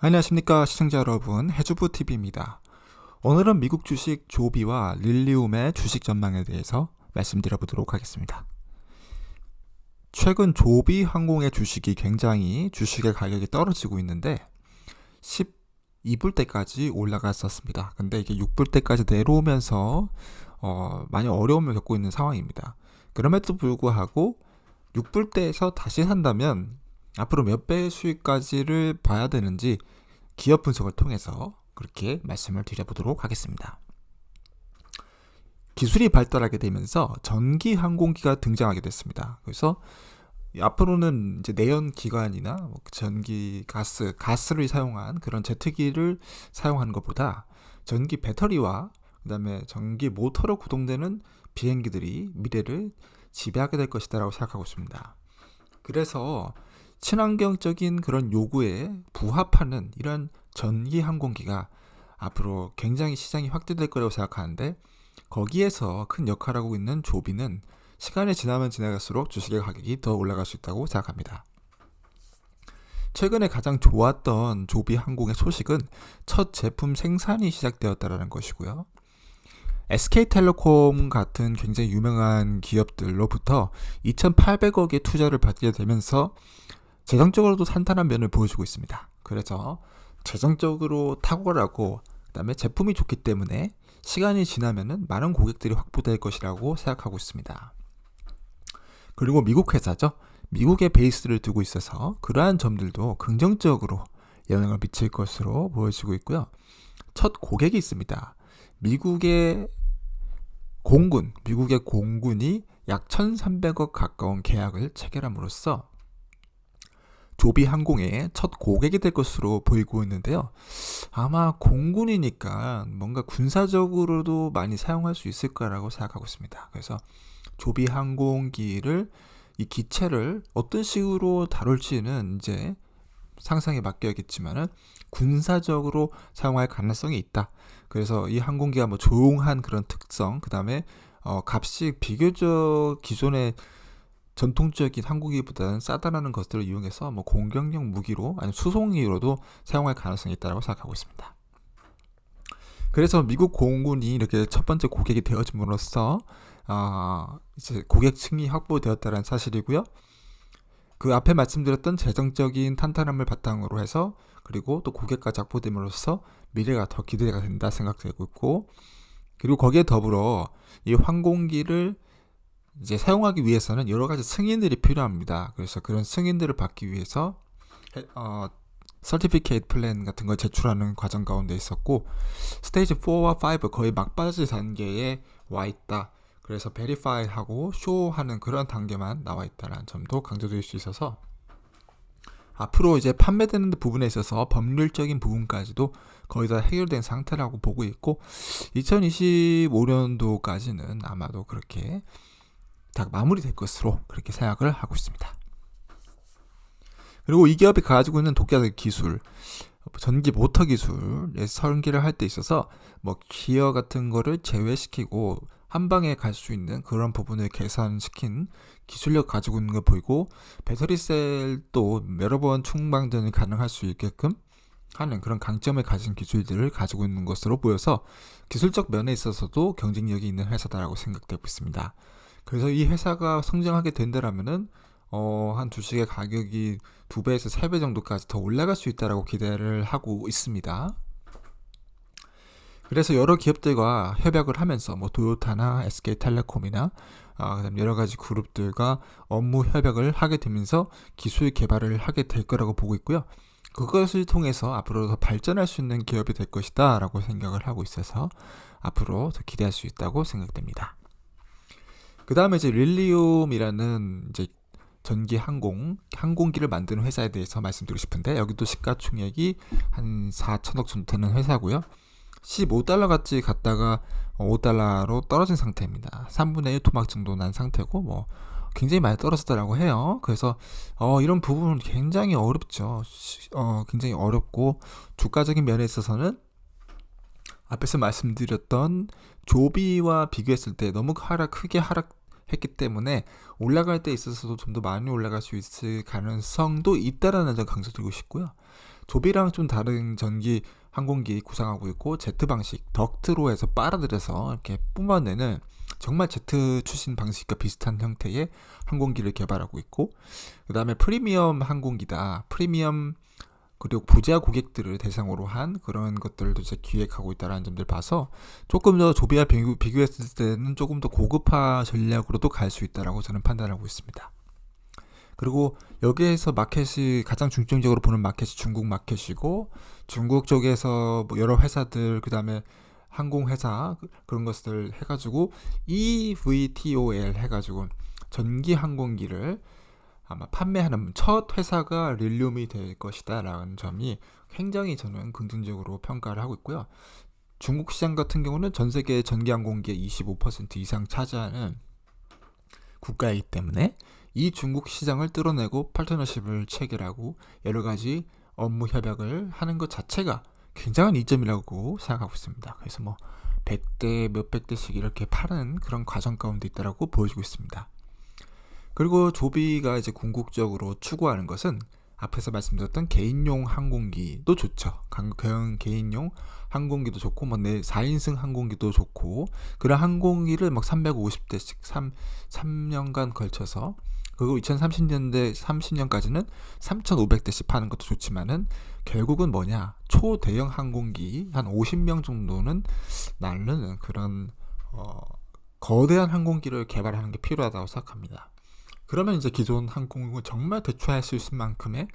안녕하십니까 시청자 여러분 해주부 TV입니다. 오늘은 미국 주식 조비와 릴리움의 주식 전망에 대해서 말씀드려보도록 하겠습니다. 최근 조비 항공의 주식이 굉장히 주식의 가격이 떨어지고 있는데 12불 때까지 올라갔었습니다. 근데 이게 6불 때까지 내려오면서 어, 많이 어려움을 겪고 있는 상황입니다. 그럼에도 불구하고 6불 때에서 다시 산다면 앞으로 몇 배의 수익까지를 봐야 되는지 기업 분석을 통해서 그렇게 말씀을 드려보도록 하겠습니다. 기술이 발달하게 되면서 전기 항공기가 등장하게 됐습니다. 그래서 앞으로는 이제 내연 기관이나 뭐 전기 가스 가스를 사용한 그런 제트기를 사용하는 것보다 전기 배터리와 그다음에 전기 모터로 구동되는 비행기들이 미래를 지배하게 될 것이다라고 생각하고 있습니다. 그래서 친환경적인 그런 요구에 부합하는 이런 전기 항공기가 앞으로 굉장히 시장이 확대될 거라고 생각하는데 거기에서 큰 역할을 하고 있는 조비는 시간이 지나면 지나갈수록 주식의 가격이 더 올라갈 수 있다고 생각합니다. 최근에 가장 좋았던 조비 항공의 소식은 첫 제품 생산이 시작되었다라는 것이고요. SK텔레콤 같은 굉장히 유명한 기업들로부터 2,800억의 투자를 받게 되면서 재정적으로도 탄탄한 면을 보여주고 있습니다. 그래서 재정적으로 탁월하고 그다음에 제품이 좋기 때문에 시간이 지나면은 많은 고객들이 확보될 것이라고 생각하고 있습니다. 그리고 미국 회사죠. 미국에 베이스를 두고 있어서 그러한 점들도 긍정적으로 영향을 미칠 것으로 보여지고 있고요. 첫 고객이 있습니다. 미국의 공군, 미국의 공군이 약 1,300억 가까운 계약을 체결함으로써 조비 항공의 첫 고객이 될 것으로 보이고 있는데요. 아마 공군이니까 뭔가 군사적으로도 많이 사용할 수 있을 거라고 생각하고 있습니다. 그래서 조비 항공기를 이 기체를 어떤 식으로 다룰지는 이제 상상에 맡겨야겠지만은 군사적으로 사용할 가능성이 있다. 그래서 이 항공기가 뭐 조용한 그런 특성, 그 다음에 어, 값이 비교적 기존의 전통적인 항공기보다는 싸다라는 것들을 이용해서 뭐 공격용 무기로 아니면 수송기로도 사용할 가능성이 있다고 생각하고 있습니다. 그래서 미국 공군이 이렇게 첫 번째 고객이 되어짐으로써 어, 이제 고객층이 확보되었다는 사실이고요. 그 앞에 말씀드렸던 재정적인 탄탄함을 바탕으로 해서 그리고 또 고객까지 확보됨으로써 미래가 더 기대가 된다 생각되고 있고 그리고 거기에 더불어 이 항공기를 이제 사용하기 위해서는 여러 가지 승인들이 필요합니다. 그래서 그런 승인들을 받기 위해서 어, 서티피케이트 플랜 같은 걸 제출하는 과정 가운데 있었고 스테이지 4와 5 거의 막바지 단계에 와 있다. 그래서 베리파이 하고 쇼하는 그런 단계만 나와 있다는 점도 강조될 수 있어서 앞으로 이제 판매되는 부분에 있어서 법률적인 부분까지도 거의 다 해결된 상태라고 보고 있고 2025년도까지는 아마도 그렇게 다 마무리될 것으로 그렇게 생각을 하고 있습니다. 그리고 이 기업이 가지고 있는 독자적 기술, 전기 모터 기술의 설계를 할 때 있어서 뭐 기어 같은 거를 제외시키고 한 방에 갈 수 있는 그런 부분을 계산시킨 기술력 가지고 있는 걸 보이고 배터리 셀도 여러 번 충방전이 가능할 수 있게끔 하는 그런 강점을 가진 기술들을 가지고 있는 것으로 보여서 기술적 면에 있어서도 경쟁력이 있는 회사다라고 생각되고 있습니다. 그래서 이 회사가 성장하게 된다라면은 어, 한 주식의 가격이 두 배에서 세 배 정도까지 더 올라갈 수 있다라고 기대를 하고 있습니다. 그래서 여러 기업들과 협약을 하면서 뭐 도요타나 SK텔레콤이나 아, 그다음 여러 가지 그룹들과 업무 협약을 하게 되면서 기술 개발을 하게 될 거라고 보고 있고요. 그것을 통해서 앞으로 더 발전할 수 있는 기업이 될 것이다라고 생각을 하고 있어서 앞으로 더 기대할 수 있다고 생각됩니다. 그 다음에 이제 릴리움이라는 이제 전기 항공, 항공기를 만드는 회사에 대해서 말씀드리고 싶은데, 여기도 시가총액이 한 4천억 정도 되는 회사고요. 15달러 같이 갔다가 5달러로 떨어진 상태입니다. 3분의 1 토막 정도 난 상태고, 뭐, 굉장히 많이 떨어졌다라고 해요. 그래서, 어, 이런 부분은 굉장히 어렵죠. 어, 굉장히 어렵고, 주가적인 면에 있어서는 앞에서 말씀드렸던 조비와 비교했을 때 너무 하락 크게 하락했기 때문에 올라갈 때 있어서도 좀 더 많이 올라갈 수 있을 가능성도 있다라는 점 강조드리고 싶고요. 조비랑 좀 다른 전기 항공기 구상하고 있고 제트 방식 덕트로 해서 빨아들여서 이렇게 뿜어내는 정말 제트 추진 방식과 비슷한 형태의 항공기를 개발하고 있고 그 다음에 프리미엄 항공기다. 프리미엄 그리고 부자 고객들을 대상으로 한 그런 것들도 이제 기획하고 있다라는 점들 봐서 조금 더 조비와 비교, 비교했을 때는 조금 더 고급화 전략으로도 갈 수 있다라고 저는 판단하고 있습니다. 그리고 여기에서 마켓이 가장 중점적으로 보는 마켓이 중국 마켓이고 중국 쪽에서 뭐 여러 회사들 그다음에 항공 회사 그런 것들 해가지고 EVTOL 해가지고 전기 항공기를 아마 판매하는 첫 회사가 릴륨이 될 것이다라는 점이 굉장히 저는 긍정적으로 평가를 하고 있고요. 중국 시장 같은 경우는 전 세계 전기 항공기의 25% 이상 차지하는 국가이기 때문에 이 중국 시장을 뚫어내고 파트너십을 체결하고 여러 가지 업무 협약을 하는 것 자체가 굉장한 이점이라고 생각하고 있습니다. 그래서 뭐 100대 몇백 대씩 이렇게 파는 그런 과정 가운데 있다라고 보여주고 있습니다. 그리고 조비가 이제 궁극적으로 추구하는 것은 앞에서 말씀드렸던 개인용 항공기도 좋죠. 경 개인용 항공기도 좋고 뭐 내 4인승 항공기도 좋고 그런 항공기를 막 350대씩 3 3년간 걸쳐서 그리고 2030년대 30년까지는 3,500대씩 파는 것도 좋지만은 결국은 뭐냐 초대형 항공기 한 50명 정도는 날르는 그런 어, 거대한 항공기를 개발하는 게 필요하다고 생각합니다. 그러면 이제 기존 항공을 정말 대체할 수 있을 만큼의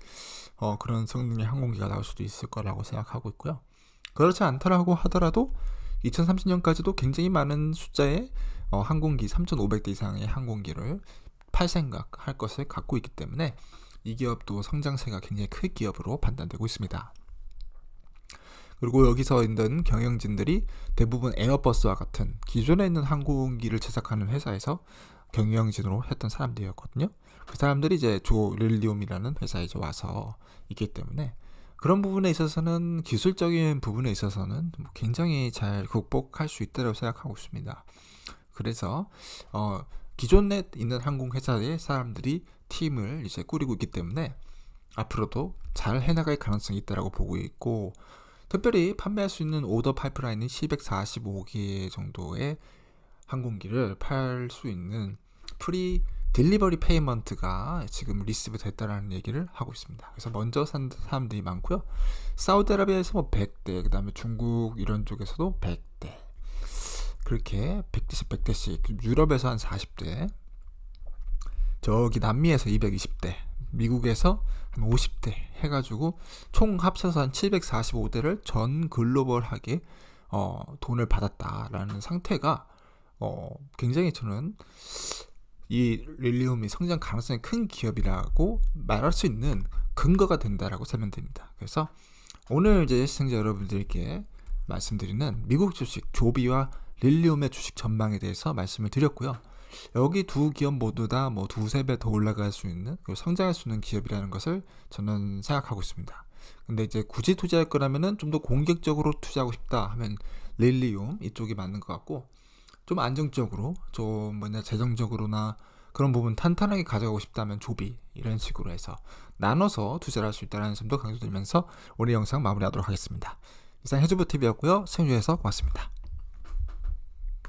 어, 그런 성능의 항공기가 나올 수도 있을 거라고 생각하고 있고요. 그렇지 않더라고 하더라도 2030년까지도 굉장히 많은 숫자의 어, 항공기 3,500대 이상의 항공기를 팔 생각 할 것을 갖고 있기 때문에 이 기업도 성장세가 굉장히 클 기업으로 판단되고 있습니다. 그리고 여기서 있는 경영진들이 대부분 에어버스와 같은 기존에 있는 항공기를 제작하는 회사에서 경영진으로 했던 사람들이었거든요. 그 사람들이 이제 조 릴리움이라는 회사에 이제 와서 있기 때문에 그런 부분에 있어서는 기술적인 부분에 있어서는 뭐 굉장히 잘 극복할 수 있다고 생각하고 있습니다. 그래서 어 기존에 있는 항공 회사의 사람들이 팀을 이제 꾸리고 있기 때문에 앞으로도 잘 해나갈 가능성이 있다라고 보고 있고 특별히 판매할 수 있는 오더 파이프라인은 745개 정도의 항공기를 팔 수 있는 프리 딜리버리 페이먼트가 지금 리시브 됐다라는 얘기를 하고 있습니다. 그래서 먼저 산 사람들이 많고요. 사우디아라비아에서 뭐 100대, 그다음에 중국 이런 쪽에서도 100대. 그렇게 100대씩 100대씩 유럽에서 한 40대. 저기 남미에서 220대. 미국에서 한 50대 해 가지고 총 합쳐서 한 745대를 전 글로벌하게 어, 돈을 받았다라는 상태가 어, 굉장히 저는 이 릴리움이 성장 가능성이 큰 기업이라고 말할 수 있는 근거가 된다라고 설명됩니다. 그래서 오늘 이제 시청자 여러분들께 말씀드리는 미국 주식 조비와 릴리움의 주식 전망에 대해서 말씀을 드렸고요. 여기 두 기업 모두 다 뭐 두세 배 더 올라갈 수 있는 성장할 수 있는 기업이라는 것을 저는 생각하고 있습니다. 근데 이제 굳이 투자할 거라면은 좀 더 공격적으로 투자하고 싶다 하면 릴리움 이쪽이 맞는 것 같고 좀 안정적으로 좀 뭐냐 재정적으로나 그런 부분 탄탄하게 가져가고 싶다면 조비 이런 식으로 해서 나눠서 투자를 할 수 있다는 점도 강조드리면서 오늘 영상 마무리하도록 하겠습니다. 이상 해주부 TV였고요. 시청해주셔서 고맙습니다.